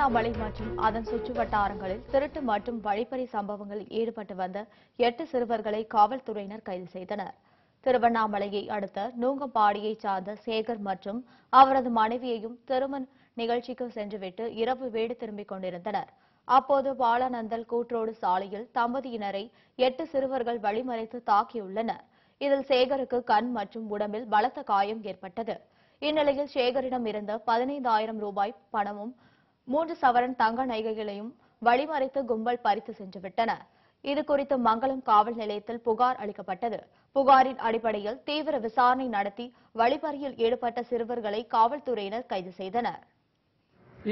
திருவண்ணாமலை மற்றும் அதன் சுற்று வட்டாரங்களில் திருட்டு மற்றும் வழிப்பறி சம்பவங்களில் ஈடுபட்டு வந்த எட்டு சிறுவர்களை காவல்துறையினர் கைது செய்தனர். திருவண்ணாமலையை அடுத்த நூங்கம்பாடியைச் சார்ந்த சேகர் மற்றும் அவரது மனைவியையும் திருமண நிகழ்ச்சிக்கு சென்றுவிட்டு இரவு வீடு திரும்பிக் கொண்டிருந்தனர். அப்போது பாலானந்தல் கூற்றோடு சாலையில் தம்பதியினரை எட்டு சிறுவர்கள் வழிமறைத்து தாக்கியுள்ளனர். இதில் சேகருக்கு கண் மற்றும் உடம்பில் பலத்த காயம் ஏற்பட்டது. இந்நிலையில் சேகரிடம் இருந்த பதினைந்தாயிரம் ரூபாய் பணமும் மூன்று சவரன் தங்க நைகைகளையும் வழிமறைத்து கும்பல் பறித்து சென்றுவிட்டன. இது குறித்து மங்களம் காவல் நிலையத்தில் புகார் அளிக்கப்பட்டது. புகாரின் அடிப்படையில் தீவிர விசாரணை நடத்தி வழிப்பறியில் ஈடுபட்ட சிறுவர்களை காவல்துறையினர் கைது செய்தனர்.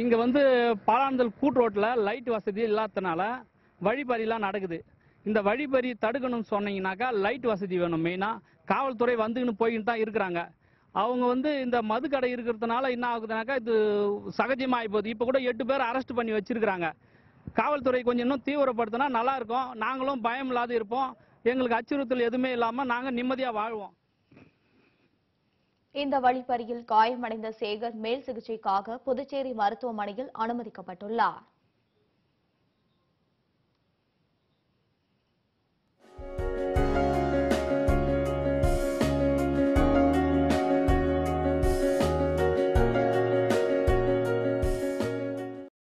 இங்க வந்து பாலாந்தல் கூட் ரோட்ல லைட் வசதி இல்லாதனால வழிபறிலாம் நடக்குது. இந்த வழிபறி தடுக்கணும்னு சொன்னீங்கன்னாக்கா லைட் வசதி வேணும் மெயினா காவல்துறை வந்துக்கின்னு போய்கிட்டு தான் இருக்கிறாங்க. அவங்க வந்து இந்த மதுக்கடை இருக்கிறதுனால என்ன ஆகுதுனாக்கா இது சகஜமாகி போகுது. இப்போ கூட எட்டு பேர் அரெஸ்ட் பண்ணி வச்சிருக்கிறாங்க. காவல்துறை கொஞ்சம் இன்னும் தீவிரப்படுத்தினா நல்லா இருக்கும். நாங்களும் பயம் இல்லாத இருப்போம். எங்களுக்கு அச்சுறுத்தல் எதுவுமே இல்லாமல் நாங்கள் நிம்மதியாக வாழ்வோம். இந்த வழிப்பறியில் காயமடைந்த சேகர் மேல் சிகிச்சைக்காக புதுச்சேரி மருத்துவமனையில் அனுமதிக்கப்பட்டுள்ளார்.